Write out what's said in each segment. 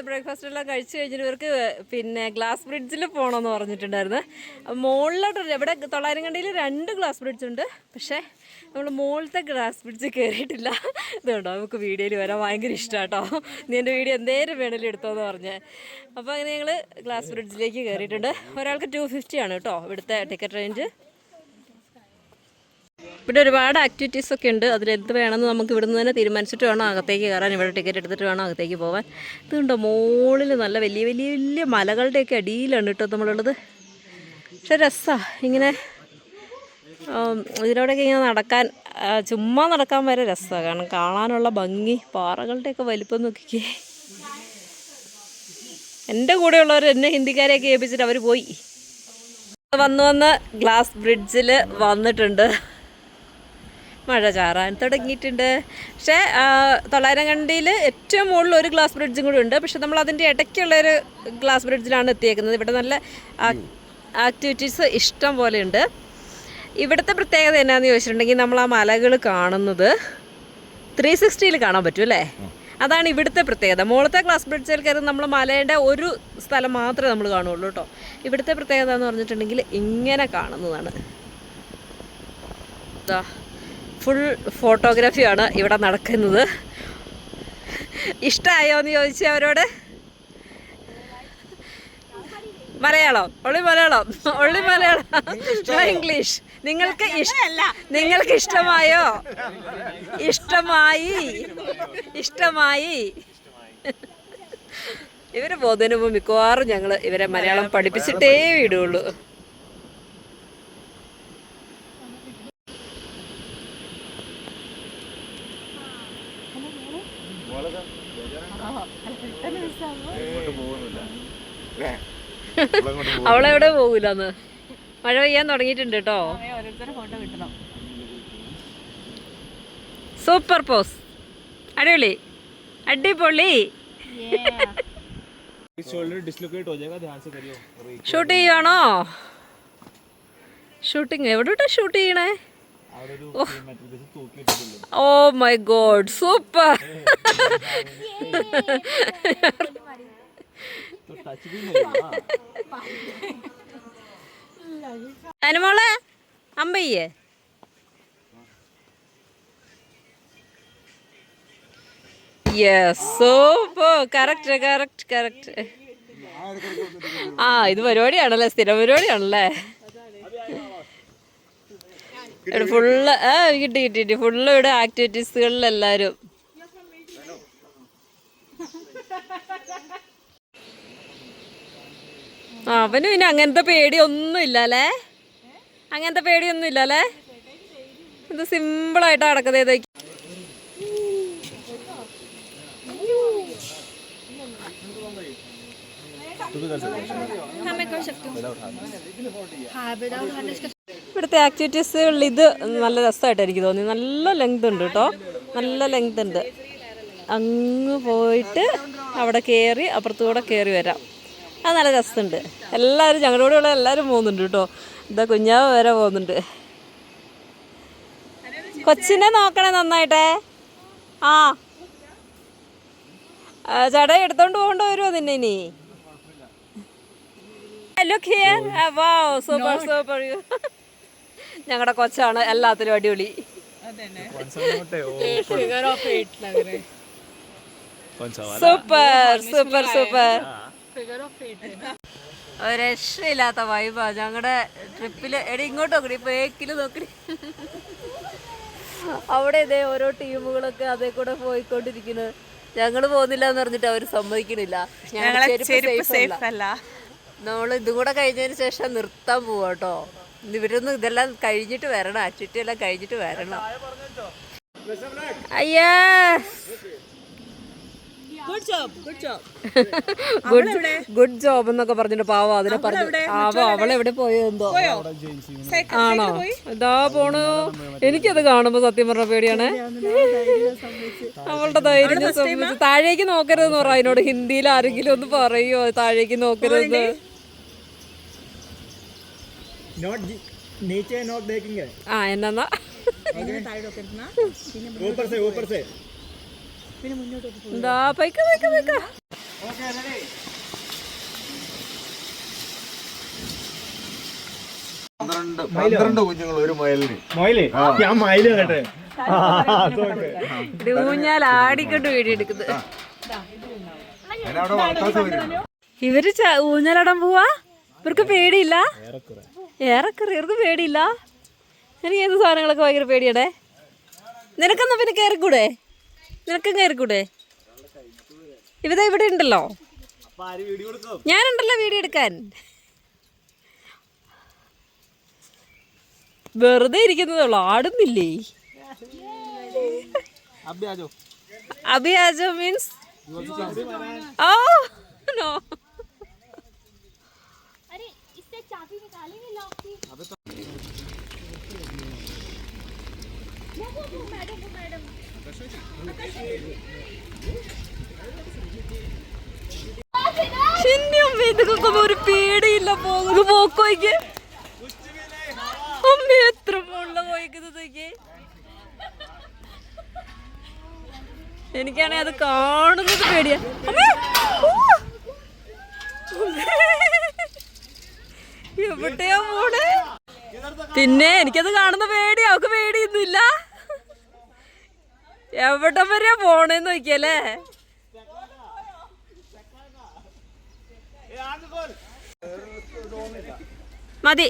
രാവിലത്തെ ബ്രേക്ക്ഫാസ്റ്റ് എല്ലാം കഴിച്ചു കഴിഞ്ഞിട്ട് ഇവർക്ക് പിന്നെ ഗ്ലാസ് ബ്രിഡ്ജിൽ പോകണമെന്ന് പറഞ്ഞിട്ടുണ്ടായിരുന്നു. മുകളിലോട്ട് ഇവിടെ തൊള്ളായിരം കണ്ടിയിൽ രണ്ട് ഗ്ലാസ് ബ്രിഡ്ജ് ഉണ്ട്. പക്ഷേ നമ്മൾ മുകളിലത്തെ ഗ്ലാസ് ബ്രിഡ്ജ് കയറിയിട്ടില്ല ഇതുകൊണ്ടോ നമുക്ക് വീഡിയോയിൽ വരാൻ ഭയങ്കര ഇഷ്ടമാട്ടോ നീ എന്റെ വീഡിയോ എന്തേലും വേണേലും എടുത്തോന്ന് പറഞ്ഞ്. അപ്പോൾ അങ്ങനെ ഞങ്ങൾ ഗ്ലാസ് ബ്രിഡ്ജിലേക്ക് കയറിയിട്ടുണ്ട് ഒരാൾക്ക് ടു ഫിഫ്റ്റി ആണ് കേട്ടോ ഇവിടുത്തെ ടിക്കറ്റ് റേഞ്ച് ഇവിടെ ഒരുപാട് ആക്ടിവിറ്റീസ് ഒക്കെ ഉണ്ട്. അതിലെന്ത് വേണമെന്ന് നമുക്ക് ഇവിടുന്ന് തന്നെ തീരുമാനിച്ചിട്ട് വേണം അകത്തേക്ക് കയറാൻ. ഇവിടെ ടിക്കറ്റ് എടുത്തിട്ട് വേണം അകത്തേക്ക് പോവാൻ. ഇതുണ്ട്? മുകളിൽ നല്ല വലിയ വലിയ വലിയ മലകളുടെയൊക്കെ അടിയിലാണ് കേട്ടോ നമ്മളുള്ളത്. പക്ഷെ രസമാണ് ഇങ്ങനെ ഇതിലൂടെയൊക്കെ ഇങ്ങനെ നടക്കാൻ ചുമ്മാ നടക്കാൻ വരെ രസമാണ് കാരണം കാണാനുള്ള ഭംഗി പാറകളുടെയൊക്കെ വലിപ്പം നോക്കിക്കേ. എന്റെ കൂടെയുള്ളവർ എന്നെ ഹിന്ദിക്കാരെയൊക്കെ ഏൽപ്പിച്ചിട്ട് അവർ പോയി. വന്ന് വന്ന് ഗ്ലാസ് ബ്രിഡ്ജിൽ വന്നിട്ടുണ്ട്. മഴ ചാറാൻ തുടങ്ങിയിട്ടുണ്ട്. പക്ഷേ തൊള്ളായിരം കണ്ടിയിൽ ഏറ്റവും മുകളിൽ ഒരു ഗ്ലാസ് ബ്രിഡ്ജും കൂടി ഉണ്ട്. പക്ഷെ നമ്മൾ അതിന്റെ ഇടയ്ക്കുള്ള ഒരു ഗ്ലാസ് ബ്രിഡ്ജിലാണ് എത്തിയേക്കുന്നത്. ഇവിടെ നല്ല ആക്ടിവിറ്റീസ് ഇഷ്ടം പോലെയുണ്ട് ഇവിടുത്തെ പ്രത്യേകത എന്നാന്ന് ചോദിച്ചിട്ടുണ്ടെങ്കിൽ നമ്മൾ ആ മലകൾ കാണുന്നത് ത്രീ സിക്സ്റ്റിയിൽ കാണാൻ പറ്റും അല്ലേ? അതാണ് ഇവിടുത്തെ പ്രത്യേകത. മുകളത്തെ ഗ്ലാസ് ബ്രിഡ്ജിൽ കയറി നമ്മൾ മലയുടെ ഒരു സ്ഥലം മാത്രമേ നമ്മൾ കാണുള്ളൂ കേട്ടോ. ഇവിടുത്തെ പ്രത്യേകത എന്ന് പറഞ്ഞിട്ടുണ്ടെങ്കിൽ ഇങ്ങനെ കാണുന്നതാണ്. ഇതാ ഫുൾ ഫോട്ടോഗ്രാഫിയാണ് ഇവിടെ നടക്കുന്നത്. ഇഷ്ടമായോ എന്ന് ചോദിച്ചു അവരോട്? മലയാളം. ഒളി മലയാളം. ഒളി മലയാളം. ഇംഗ്ലീഷ്. നിങ്ങൾക്ക് ഇഷ്ടമല്ല നിങ്ങൾക്ക് ഇഷ്ടമായോ? ഇഷ്ടമായി. ഇഷ്ടമായി. ഇവരെ പോകുന്നതിന് മുമ്പ് മിക്കവാറും ഞങ്ങൾ ഇവരെ മലയാളം പഠിപ്പിച്ചിട്ടേ വിടുള്ളൂ. അവളെവിടെ പോകൂലെന്ന്? മഴ പെയ്യാൻ തുടങ്ങിയിട്ടുണ്ട് കേട്ടോ. സൂപ്പർ പോസ് അടിപൊളി. അടിപൊളി. ഷൂട്ട് ചെയ്യണോ ഷൂട്ടിങ് എവിടോട്ടാ ഷൂട്ട് ചെയ്യണേ? Oh. My god super touch അനുമോളെ അമ്പയ്യേ? കറക്റ്റ് കറക്റ്റ് കറക്റ്റ് ആ ഇത് പരിപാടിയാണല്ലേ? സ്ഥിരം പരിപാടിയാണല്ലേ? ഫുള്ള് കിട്ടി കിട്ടി കിട്ടി. ഫുള്ള് ഇവിടെ ആക്ടിവിറ്റീസുകളിൽ എല്ലാവരും അവന് പിന്നെ അങ്ങനത്തെ പേടിയൊന്നും ഇല്ലല്ലേ അങ്ങനത്തെ പേടിയൊന്നും ഇല്ലല്ലേ ഇത് സിമ്പിളായിട്ട് നടക്കുന്നത് ഏതൊക്കെ ഇവിടുത്തെ ആക്ടിവിറ്റീസുകളിൽ ഇത് നല്ല രസമായിട്ട് എനിക്ക് തോന്നി നല്ല ലെങ്ത് ഉണ്ട് കേട്ടോ നല്ല ലെങ്ത് ഉണ്ട്. അങ്ങ് പോയിട്ട് അവിടെ കയറി അപ്പുറത്തുകൂടെ കയറി വരാം. അത് നല്ല രസമുണ്ട്. എല്ലാവരും ഞങ്ങളുടെ കൂടെയുള്ള എല്ലാവരും പോകുന്നുണ്ട് കേട്ടോ. എന്താ കുഞ്ഞാവ് വരെ പോകുന്നുണ്ട്. കൊച്ചിനെ നോക്കണേ നന്നായിട്ടേ. ആ. ചട എടുത്തോണ്ട് പോകണ്ട വരുമോ നിന്നെ ഇനി? ലുക്ക് സൂപ്പർ സൂപ്പർ ഞങ്ങളുടെ കൊച്ചാണ് എല്ലാത്തിലും അടിപൊളി. സൂപ്പർ സൂപ്പർ സൂപ്പർ ഒരു രക്ഷയില്ലാത്ത വൈബാ ഞങ്ങളുടെ ട്രിപ്പിൽ എടി ഇങ്ങോട്ട് നോക്കടി ബേക്കിൽ നോക്കടി. അവിടെ ഇതേ ഓരോ ടീമുകളൊക്കെ അതേ കൂടെ പോയിക്കൊണ്ടിരിക്കുന്നു. ഞങ്ങൾ പോകുന്നില്ല എന്ന് പറഞ്ഞിട്ട് അവർ സമ്മതിക്കണില്ല. നമ്മൾ നമ്മൾ ഇതും കൂടെ കഴിഞ്ഞതിന് ശേഷം നിർത്താൻ പോവാട്ടോ ഇവരൊന്നും ഇതെല്ലാം കഴിഞ്ഞിട്ട് വരണം. ചുറ്റിയെല്ലാം എല്ലാം കഴിഞ്ഞിട്ട് വരണം. അയ്യാ! ഗുഡ് ഗുഡ് ജോബ് എന്നൊക്കെ പറഞ്ഞിട്ട് പാവം അതിനെ പറഞ്ഞു ആവോ അവളെവിടെ പോയോ എന്തോ ആണോ ഇതാ പോണു എനിക്കത് കാണുമ്പോ സത്യം പറഞ്ഞ പേടിയാണ് അവളുടെ ധൈര്യം ഞാൻ സമ്മതിച്ചു. താഴേക്ക് നോക്കരുതെന്ന് പറ അതിനോട് ഹിന്ദിയിൽ ആരെങ്കിലും ഒന്ന് പറയോ താഴേക്ക് നോക്കരുത് नोट नीचे नोट देखेंगे ആ എന്നാ ऊपर से ऊपर से എന്താ പൈക്ക പൈക്ക പൈക്ക പന്ത്രണ്ട് കുഞ്ഞുങ്ങൾ ഒരു മുയലിന്. മയിൽ? ഞാൻ മയിൽ കേട്ടെ ഇത് ഊഞ്ഞാൽ ആടിക്കൊണ്ട് വീടി എടുക്കുന്നത് അതിനവിടെ വളർത്താൻ സൗകര്യം ഇവർ ഊഞ്ഞാലടം പോവാ? ഇവർക്ക് പേടിയില്ല? ഏറെക്കറി. ഇവർക്ക് പേടിയില്ല? എനിക്ക് ഏത് സാധനങ്ങളൊക്കെ ഭയങ്കര പേടിയടേ നിനക്കെന്നാ പിന്നെ കയറിക്കൂടെ നിനക്കും കയറിക്കൂടെ ഇവതാ ഇവിടെ ഉണ്ടല്ലോ ഞാനുണ്ടല്ലോ വീഡിയോ എടുക്കാൻ വെറുതെ ഇരിക്കുന്നതേ ഉള്ളൂ ആടുന്നില്ലേ അഭ്യാജോ അഭിയാജോ മീൻസ് ഓ നോ अरे इससे चाबी निकाली नहीं लॉक की वो, वो, वो, मैडम वो मैडम എന്റെ അമ്മ ഇതൊക്കെ ഒരു പേടിയില്ല പോകുന്നു പോക്കോയ്ക്ക് അമ്മ എത്ര മുള്ള പോയിക്കുന്നത് എനിക്കാണെ അത് കാണുന്നത് പേടിയാ! എവിടെയാ പോണേ പിന്നെ എനിക്കത് കാണുന്ന പേടിയാ. അവക്ക് പേടിയൊന്നുമില്ല. എവിടെ വരെ പോണേന്ന് നോക്കിയല്ലേ? മതി.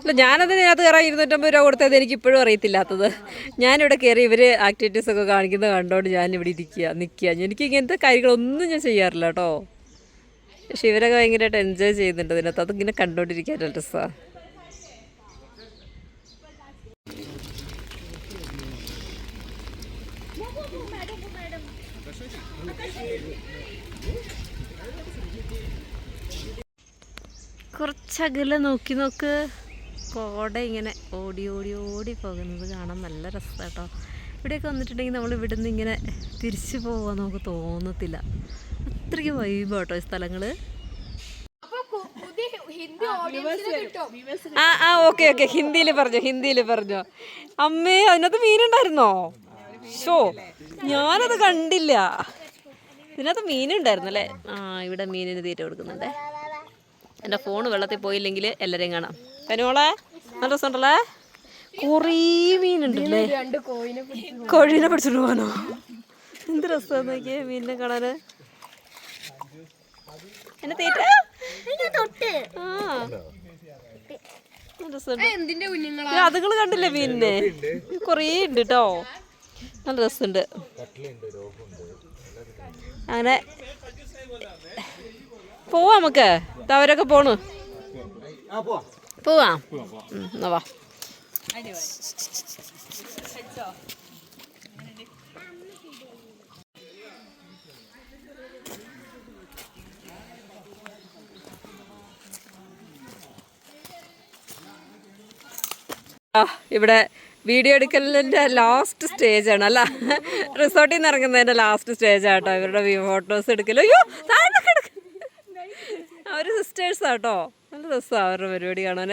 അല്ല ഞാനതിനകത്ത് കയറാൻ ഇരുന്നൂറ്റമ്പത് രൂപ കൊടുത്തത് എനിക്ക് ഇപ്പോഴും അറിയത്തില്ലാത്തത്. ഞാനിവിടെ കയറി ഇവർ ആക്ടിവിറ്റീസ് ഒക്കെ കാണിക്കുന്നത് കണ്ടോണ്ട് ഞാൻ ഇവിടെ ഇരിക്കുക നിൽക്കുക എനിക്ക് ഇങ്ങനത്തെ കാര്യങ്ങളൊന്നും ഞാൻ ചെയ്യാറില്ല കേട്ടോ. പക്ഷെ ഇവരൊക്കെ ഭയങ്കരമായിട്ട് എൻജോയ് ചെയ്യുന്നുണ്ട് ഇതിനകത്ത്. അതിങ്ങനെ കണ്ടോണ്ടിരിക്കാൻ നല്ല രസമാണ് കുറച്ചകലെ നോക്കി നോക്ക്. കോട ഇങ്ങനെ ഓടി ഓടി ഓടി പോകുന്നത് കാണാൻ നല്ല രസമാണ് കേട്ടോ. ഇവിടെയൊക്കെ വന്നിട്ടുണ്ടെങ്കിൽ നമ്മൾ ഇവിടുന്ന് ഇങ്ങനെ തിരിച്ചു പോകാൻ നമുക്ക് തോന്നത്തില്ല. അത്രയ്ക്ക് വൈബ് കേട്ടോ സ്ഥലങ്ങൾ. സ്ഥലങ്ങൾ ആ ആ ഓക്കെ ഓക്കെ ഹിന്ദിയിൽ പറഞ്ഞോ ഹിന്ദിയിൽ പറഞ്ഞോ. അമ്മേ അതിനകത്ത് മീനുണ്ടായിരുന്നോ? ഷോ ഞാനത് കണ്ടില്ല. ഇതിനകത്ത് മീനുണ്ടായിരുന്നു അല്ലേ? ആ ഇവിടെ മീനിന് തീറ്റ കൊടുക്കുന്നുണ്ട്. എന്റെ ഫോൺ വെള്ളത്തിൽ പോയില്ലെങ്കിൽ എല്ലാവരെയും കാണാം. കനുമോളെ നല്ല രസമുണ്ടല്ലേ? കുറേ മീനുണ്ടല്ലേ കോഴിനെ പിടിച്ചിട്ട് പോകാനോ എന്ത് രസമാണ് നോക്കിയേ മീനിനെ കാണാൻ എന്നെ തീറ്റ. അതുകൾ കണ്ടില്ലേ പിന്നെ? കുറേ ഉണ്ട് കേട്ടോ നല്ല രസമുണ്ട്. അങ്ങനെ പോവാ നമുക്ക്. അവരൊക്കെ പോണു. പോവാ. വാ. ഇവിടെ വീഡിയോ എടുക്കലിന്റെ ലാസ്റ്റ് സ്റ്റേജ് ആണ് അല്ല? റിസോർട്ടിൽ നിന്ന് ഇറങ്ങുന്നതിന്റെ ലാസ്റ്റ് സ്റ്റേജാട്ടോ ഇവരുടെ ഫോട്ടോസ് എടുക്കലും. അയ്യോ അവർ സിസ്റ്റേഴ്സ് ആട്ടോ നല്ല രസമാണ് അവരുടെ പരിപാടി കാണാൻ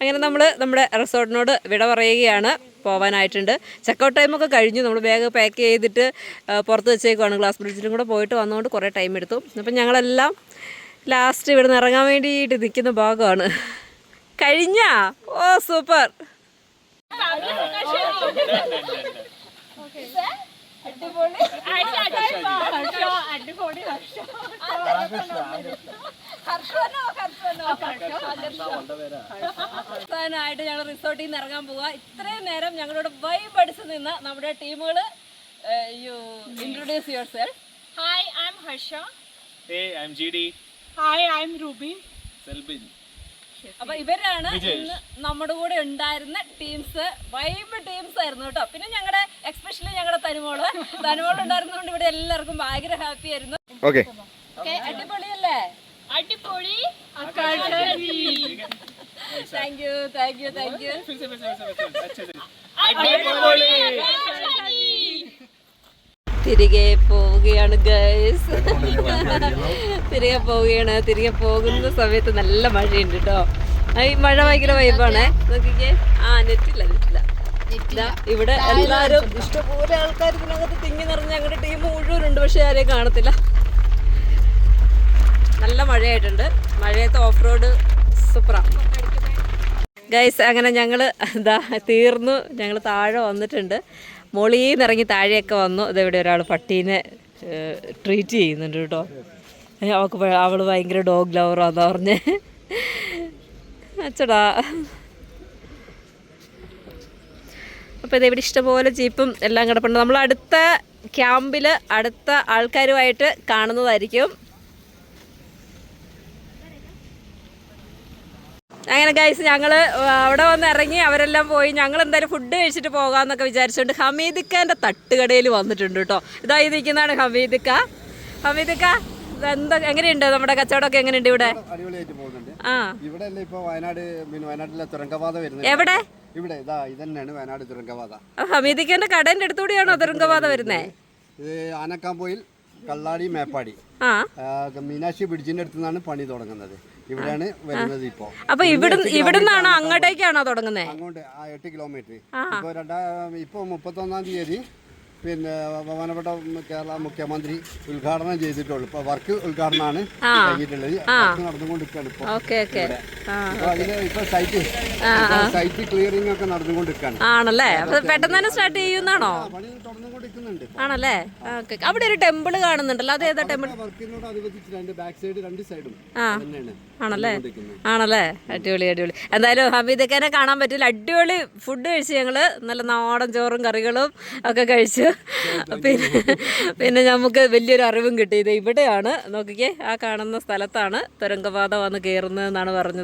അങ്ങനെ നമ്മൾ നമ്മുടെ റിസോർട്ടിനോട് വിട പറയുകയാണ്. പോവാനായിട്ടുണ്ട്. ചെക്കൗട്ട് ടൈമൊക്കെ കഴിഞ്ഞു. നമ്മൾ ബാഗ് പാക്ക് ചെയ്തിട്ട് പുറത്ത് വെച്ചേക്കുവാണ്. ഗ്ലാസ് ബ്രിഡ്ജിലും കൂടെ പോയിട്ട് വന്നുകൊണ്ട് കുറേ ടൈം എടുത്തു. അപ്പം ഞങ്ങളെല്ലാം ലാസ്റ്റ് ഇവിടെ നിന്ന് ഇറങ്ങാൻ വേണ്ടിയിട്ട് നിൽക്കുന്ന ഭാഗമാണ്. കഴിഞ്ഞാ ഓ സൂപ്പർ അവസാനമായിട്ട് ഞങ്ങൾ റിസോർട്ടിൽ നിന്ന് ഇറങ്ങാൻ പോവുക ഇത്രയും നേരം ഞങ്ങളോട് വൈബ് അടിച്ച് നിന്ന് നമ്മുടെ ടീമുകൾ you introduce yourself Hi, I'm Hey, I'm GD. Hi, I'm Ruby. Selbin. അപ്പൊ ഇവരാണ് ഇന്ന് നമ്മുടെ കൂടെ ഉണ്ടായിരുന്ന ടീംസ് വൈബ് ടീംസ് ആയിരുന്നു കേട്ടോ. പിന്നെ ഞങ്ങളുടെ എക്സ്പെഷ്യലി ഞങ്ങളുടെ തനുമോൾ. തനുമോൾ ഉണ്ടായിരുന്നതുകൊണ്ട് ഇവിടെ എല്ലാവർക്കും ഭയങ്കര ഹാപ്പി ആയിരുന്നു. ഓക്കെ Okay, അടിപൊളിയല്ലേ? അടിപൊളി. Thank you thank you thank you തിരികെ പോവുകയാണ് ഗൈസ് തിരികെ പോവുകയാണ്. തിരികെ പോകുന്ന സമയത്ത് നല്ല മഴയുണ്ട് കേട്ടോ ഈ മഴ ഭയങ്കര വൈബാണ് നോക്കിക്കേ. ആ നെറ്റില്ല നെറ്റില്ല. ഇവിടെ എല്ലാരും ഇഷ്ടപോലെ ആൾക്കാർ ഇതിനകത്ത് തിങ്ങി നിറഞ്ഞ ഞങ്ങളുടെ ടീം മുഴുവനുണ്ട് പക്ഷെ ആരെയും കാണത്തില്ല. നല്ല മഴയായിട്ടുണ്ട്. മഴയത്ത് ഓഫ് റോഡ് സൂപ്പറാണ് ഗൈസ് അങ്ങനെ ഞങ്ങൾ എന്താ തീർന്നു. ഞങ്ങൾ താഴെ വന്നിട്ടുണ്ട്. ഇറങ്ങി താഴെയൊക്കെ വന്നു. ഇതെവിടെ ഒരാൾ പട്ടീനെ ട്രീറ്റ് ചെയ്യുന്നുണ്ട് കേട്ടോ. അവൾക്ക് അവൾ ഭയങ്കര ഡോഗ് ലവറാന്ന് പറഞ്ഞ്. അച്ചടാ. അപ്പോൾ ഇതെവിടെ ഇഷ്ടംപോലെ ജീപ്പും എല്ലാം കിടപ്പുണ്ട്. നമ്മൾ അടുത്ത ക്യാമ്പിൽ അടുത്ത ആൾക്കാരുമായിട്ട് കാണുന്നതായിരിക്കും. അങ്ങനെ ഗൈസ് ഞങ്ങൾ അവിടെ വന്ന് ഇറങ്ങി അവരെല്ലാം പോയി. ഞങ്ങൾ എന്തായാലും ഫുഡ് കഴിച്ചിട്ട് പോകാമെന്നൊക്കെ വിചാരിച്ചുകൊണ്ട് ഹമീദിക്കാന്റെ തട്ടുകടയിൽ വന്നിട്ടുണ്ട് കേട്ടോ. ഇതായി നിൽക്കുന്നതാണ് ഹമീദിക്ക. ഹമീദിക്ക എന്താ എങ്ങനെയുണ്ട് നമ്മുടെ കച്ചവടമൊക്കെ എങ്ങനെയുണ്ട് ഇവിടെ? ആ. ഇവിടെ ഇപ്പൊ വയനാട് വയനാട്ടിലെ തുരങ്കപാത വരുന്നത്. എവിടെ? ഇവിടെ ഇതാ ഇതന്നെയാണ് വയനാട് തുരങ്കപാത ആ, കടേന്റെ അടുത്തുകൂടിയാണോ തുരങ്കപാത വരുന്നേ? ഇത് ആനക്കാമ്പോയിൽ കള്ളാടി മേപ്പാടി. മീനാക്ഷി ബ്രിഡ്ജിന്റെ അടുത്തുനിന്നാണ് പണി തുടങ്ങുന്നത്. ഇവിടെയാണ് വരുന്നത് ഇപ്പോ. അപ്പൊ ഇവിടുന്ന് ഇവിടുന്നാണോ അങ്ങോട്ടേക്കാണോ തുടങ്ങുന്നത് അങ്ങോട്ട് ആ എട്ട് കിലോമീറ്റർ ഇപ്പൊ രണ്ടാ ഇപ്പൊ മുപ്പത്തൊന്നാം തീയതി. പിന്നെ ബഹുമാനപ്പെട്ട കേരള മുഖ്യമന്ത്രി ഉദ്ഘാടനം ചെയ്തിട്ടുള്ളൂ. ഇപ്പൊ വർക്ക് ഉദ്ഘാടനമാണ് കഴിഞ്ഞിട്ടുള്ളത്. വർക്ക് നടന്നുകൊണ്ടിരിക്കുകയാണ് ഇപ്പൊ അതിൽ ഇപ്പൊ സൈറ്റ് സൈറ്റ് ക്ലിയറിംഗ് ഒക്കെ നടന്നുകൊണ്ടിരിക്കുകയാണ്. ആണല്ലേ? പെട്ടെന്ന് തന്നെ സ്റ്റാർട്ട് പണി തുടർന്നുകൊണ്ടിരിക്കുന്നുണ്ട് ആണല്ലേ? അവിടെ ഒരു ടെമ്പിൾ കാണുന്നുണ്ടല്ലോ. അത് ഏതാ ടെമ്പിൾ വർക്കിനോട് അനുബന്ധിച്ച് രണ്ട് ബാക്ക് സൈഡ് രണ്ട് സൈഡും ആണല്ലേ? ആണല്ലേ? അടിപൊളി അടിപൊളി. എന്തായാലും ഹമീദക്കാനെ കാണാൻ പറ്റില്ല. അടിപൊളി ഫുഡ് കഴിച്ചു ഞങ്ങൾ നല്ല നാടൻ ചോറും കറികളും ഒക്കെ കഴിച്ചു. പിന്നെ പിന്നെ നമുക്ക് വലിയൊരു അറിവും കിട്ടി. ഇത് ഇവിടെയാണ്. നോക്കിക്കേ ആ കാണുന്ന സ്ഥലത്താണ് തുരങ്കപാത വന്ന് കയറുന്നതെന്നാണ് പറഞ്ഞത്.